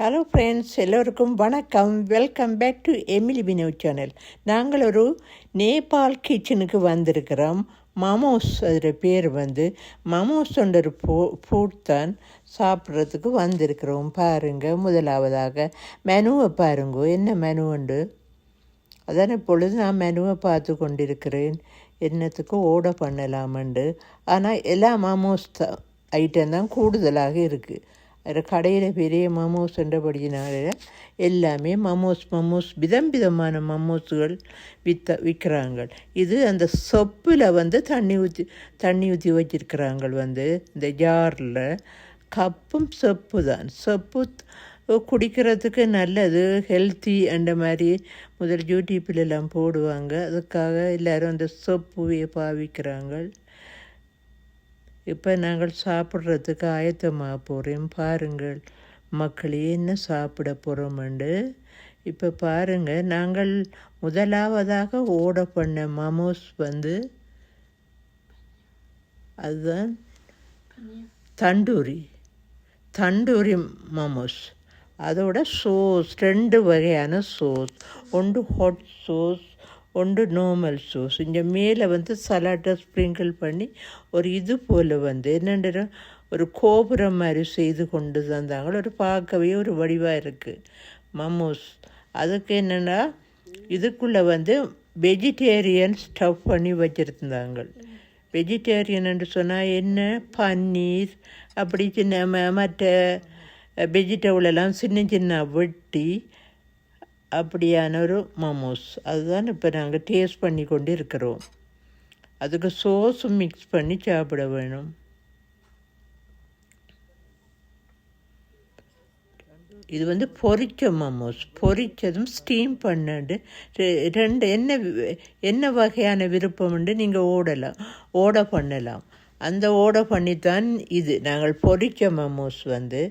Hello friends எல்லோருக்கும் வணக்கம். Welcome back to Emily Vinoth channel நாங்கள் ஒரு நேபாள் கிச்சனுக்கு வந்திருக்கிறோம். மமோஸ் அதில் பேர் வந்து மமோஸ்ன்ற ஒரு ஃபுட் தான் சாப்பிட்றதுக்கு வந்திருக்கிறோம். பாருங்க முதலாவதாக மெனுவை பாருங்க. என்ன மெனு உண்டு? அதான் இப்பொழுது நான் மெனுவை பார்த்து கொண்டிருக்கிறேன். என்னத்துக்கு ஓட பண்ணலாமண்டு. ஆனால் எல்லா மமோஸ் தான் ஐட்டம் தான் கூடுதலாக இருக்குது கடையில் பெரிய மமோஸ் என்றபடியினால எல்லாமே மமோஸ் மமோஸ் விதம் விதமான மமோஸுகள் வித்த விற்கிறாங்க இது அந்த சொப்பில் வந்து தண்ணி ஊற்றி தண்ணி ஊற்றி வச்சிருக்கிறாங்க வந்து. இந்த ஜாரில் கப்பும் சொப்பு தான் சொப்பு குடிக்கிறதுக்கு நல்லது ஹெல்த்தி அந்த மாதிரி முதல் யூடியூப்பிலெல்லாம் போடுவாங்க. அதுக்காக எல்லோரும் அந்த சொப்புவையை பாவிக்கிறாங்க இப்போ நாங்கள் சாப்பிட்றதுக்கு ஆயத்தமாக போகிறோம் பாருங்கள் மக்களே என்ன சாப்பிட போகிறோமெண்டு இப்போ பாருங்கள் நாங்கள் முதலாவதாக ஓட பண்ண மமோஸ் வந்து அதுதான் தண்டூரி தண்டூரி மமோஸ். அதோட சோஸ் ரெண்டு வகையான சோஸ் ஒன்று ஹாட் சோஸ் ஒன்று நார்மல் சோஸ் இங்கே மேலே வந்து சலாட்டை ஸ்ப்ரிங்கிள் பண்ணி ஒரு இது போல் வந்து என்னென்ன ஒரு கோபுரம் மாதிரி செய்து கொண்டு தந்தாங்க. ஒரு பார்க்கவே ஒரு வடிவாக இருக்குது மமோஸ் அதுக்கு என்னென்னா இதுக்குள்ளே வந்து வெஜிடேரியன் ஸ்டவ் பண்ணி வச்சுருந்தாங்க. வெஜிடேரியன் என்று சொன்னால் என்ன? பன்னீர் அப்படி சின்ன மற்ற வெஜிடபிள் எல்லாம் சின்ன சின்ன வெட்டி அப்படியான ஒரு மோமோஸ் அதுதான் இப்போ நாங்கள் டேஸ்ட் பண்ணி கொண்டு இருக்கிறோம் அதுக்கு சோஸும் மிக்ஸ் பண்ணி சாப்பிட வேணும். இது வந்து பொரிச்ச மமோஸ் பொரிச்சதும் ஸ்டீம் பண்ணது ரெண்டு என்ன என்ன வகையான விருப்பம் உண்டு? நீங்கள் ஓடலாம். ஓட பண்ணலாம். அந்த ஓட பண்ணித்தான் இது. நாங்கள் பொரிச்ச மமோஸ் வந்து.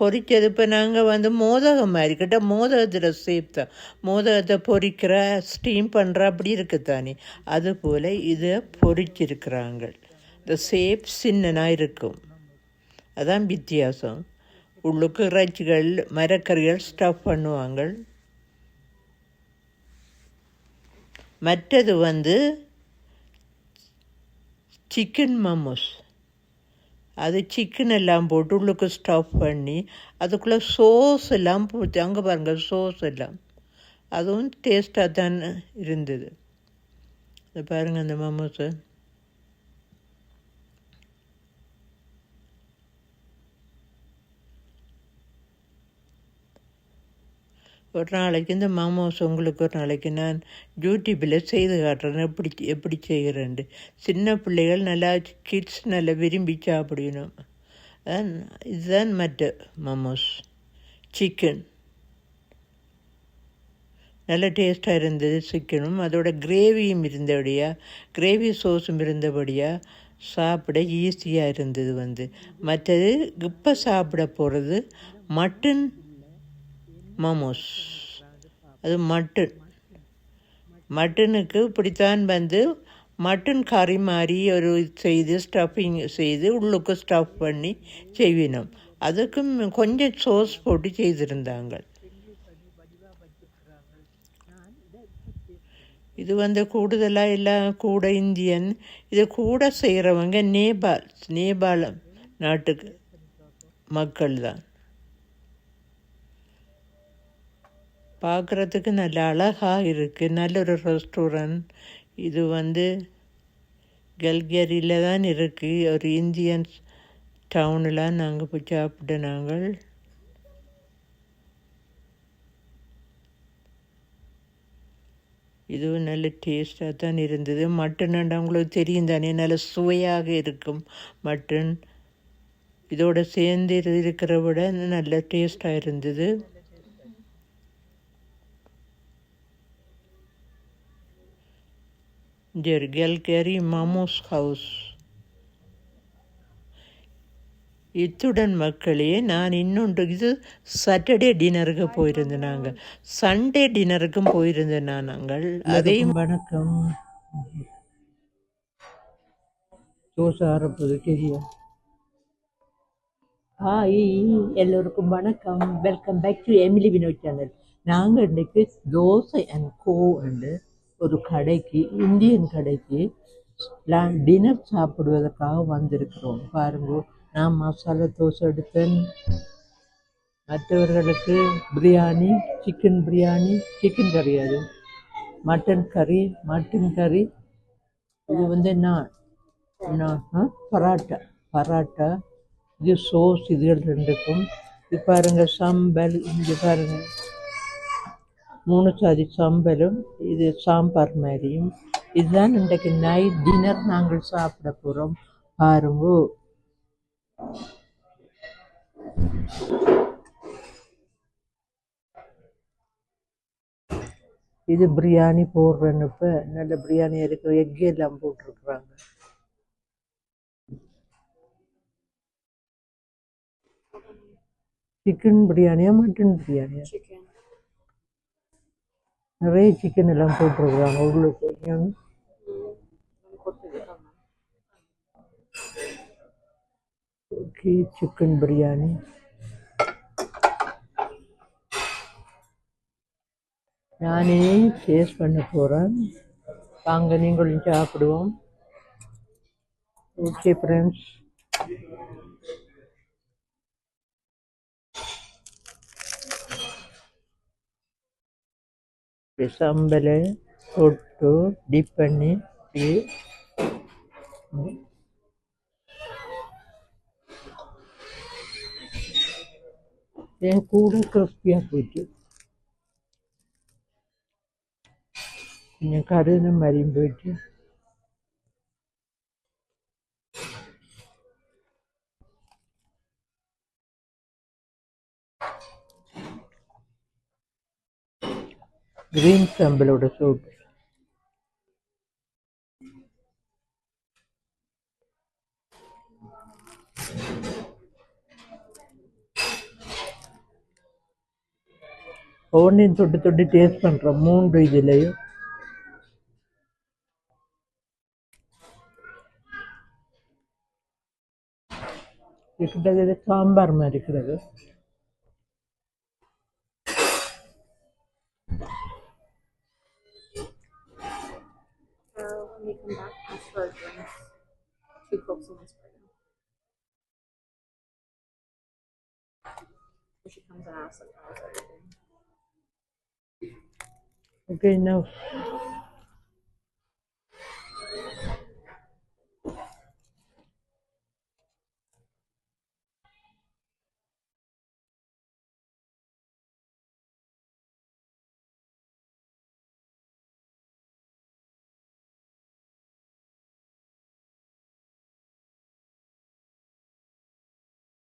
பொரிக்கிறது இப்போ நாங்கள் வந்து மோதகம் மாதிரி. கிட்ட மோதகத்தில் சேர்த்தோம். மோதகத்தை பொரிக்கிற ஸ்டீம் பண்ணுற அப்படி இருக்குது தானே அதுபோல் இதை பொரிச்சிருக்கிறாங்க இந்த சேப் சின்னனாக இருக்கும். அதான் வித்தியாசம். உள்ளுக்கு இறைச்சிகள் மரக்கறிகள் ஸ்டஃப் பண்ணுவாங்க. மற்றது வந்து சிக்கன் மமோஸ் அது சிக்கன் எல்லாம் போட்டு உள்ளுக்கு ஸ்டஃப் பண்ணி அதுக்குள்ளே சோஸ் எல்லாம் போச்சு அங்கே பாருங்கள் சோஸ் எல்லாம். அதுவும் டேஸ்ட்டாக தான் இருந்தது. இது பாருங்கள் அந்த மமோஸு ஒரு நாளைக்கு இந்த மாமோஸ் உங்களுக்கு ஒரு நாளைக்கு நான் யூடியூப்பில் செய்து காட்டுறேன். எப்படி எப்படி செய்கிறேன்ட்டு. சின்ன பிள்ளைகள் நல்லா கிட்ஸ் நல்லா விரும்பி சாப்பிடணும். இதுதான் மற்ற மமோஸ். சிக்கன் நல்ல டேஸ்ட்டாக இருந்தது சிக்கனும். அதோட கிரேவியும் இருந்தபடியாக கிரேவி சோஸும் இருந்தபடியாக சாப்பிட ஈஸியாக இருந்தது வந்து. மற்றது இப்போ சாப்பிட போகிறது மட்டன் மோமோஸ். அது மட்டன் மட்டனுக்கு இப்படித்தான் வந்து மட்டன் கறி மாதிரி ஒரு செய்து ஸ்டஃபிங் செய்து உள்ளுக்கு ஸ்டஃப் பண்ணி செய்வினோம். அதுக்கும் கொஞ்சம் சோஸ் போட்டு செய்திருந்தாங்க. இது வந்து கூடுதலாக எல்லாம் கூட இந்தியன் இது கூட செய்கிறவங்க நேபாள் நேபாளம் நாட்டுக்கு மக்கள் தான் பார்க்குறதுக்கு நல்ல அழகாக இருக்குது நல்ல ஒரு ரெஸ்டாரண்ட் இது வந்து கல்கரியில் தான் இருக்குது ஒரு இந்தியன்ஸ் டவுனில் நாங்கள் போய் சாப்பிட்ட நாங்கள். இதுவும் நல்ல டேஸ்ட்டாக தான் இருந்தது. மட்டன் அவங்களுக்கு தெரியும் தானே? நல்ல சுவையாக இருக்கும் மட்டன் இதோட சேர்ந்து இருக்கிற விட நல்ல டேஸ்ட்டாக இருந்தது. ஜெர்கல்கரி மமோஸ் ஹவுஸ் இத்துடன் மக்களே நான் இன்னொன்று இது சாட்டர்டே டின்னருக்கு போயிருந்தேன் நாங்கள் சண்டே டின்னருக்கும் போயிருந்தேன் நான் நாங்கள் அதையும் வணக்கம். தோசை ஆரப்பது ஹாய் எல்லோருக்கும் வணக்கம். Welcome back to Emily Vinoth channel நாங்கள் இன்றைக்கு தோசை அண்ட் கோ என்று ஒரு கடைக்கு இந்தியன் கடைக்கு டின்னர் சாப்பிடுவதற்காக வந்திருக்கிறோம். பாருங்க நான் மசாலா தோசை எடுத்தேன். மற்றவர்களுக்கு பிரியாணி சிக்கன் பிரியாணி சிக்கன் கறி அது. மட்டன் கறி மட்டன் கறி இது வந்து நான் நான் பரோட்டா பராட்டா பராட்டா. இது சோஸ் இதுகள் ரெண்டுக்கும். இது பாருங்க சம்பல் இங்கே பாருங்க. மூணு சாதி சம்பலும் இது சாம்பார் மாதிரியும் இதுதான் இன்றைக்கு நைட் டின்னர் நாங்கள் சாப்பிட போகிறோம் பாருங்க இது பிரியாணி போடுறேன்னு இப்போ நல்ல பிரியாணி இருக்கிற எக் எல்லாம் போட்டிருக்குறாங்க சிக்கன் பிரியாணியா மட்டன் பிரியாணியா சிக்கன் நிறைய சிக்கன் எல்லாம் போட்டிருக்குறாங்க. உங்களுக்கு ஓகே சிக்கன் பிரியாணி நானே டேஸ்ட் பண்ண போகிறேன் வாங்க நீங்களும் சாப்பிடுவோம். ஓகே ஃப்ரெண்ட்ஸ் சம்பல் தொட்டு டிப் என் கூட கிறிஸ்பியாக போயிட்டு. கொஞ்சம் கருதுன மாதிரியும் போயிட்டு. கிரீன் சாம்பிளோட சூப் ஒவ்வொன்றையும் தொட்டு தொட்டு டேஸ்ட் பண்ணுறோம் மூன்று இதுலேயும். கிட்டத்தட்ட சாம்பார் மாதிரி இருக்கிறது for drinks. Two cokes and one Sprite. She comes and asks, like, how's everything? Okay, now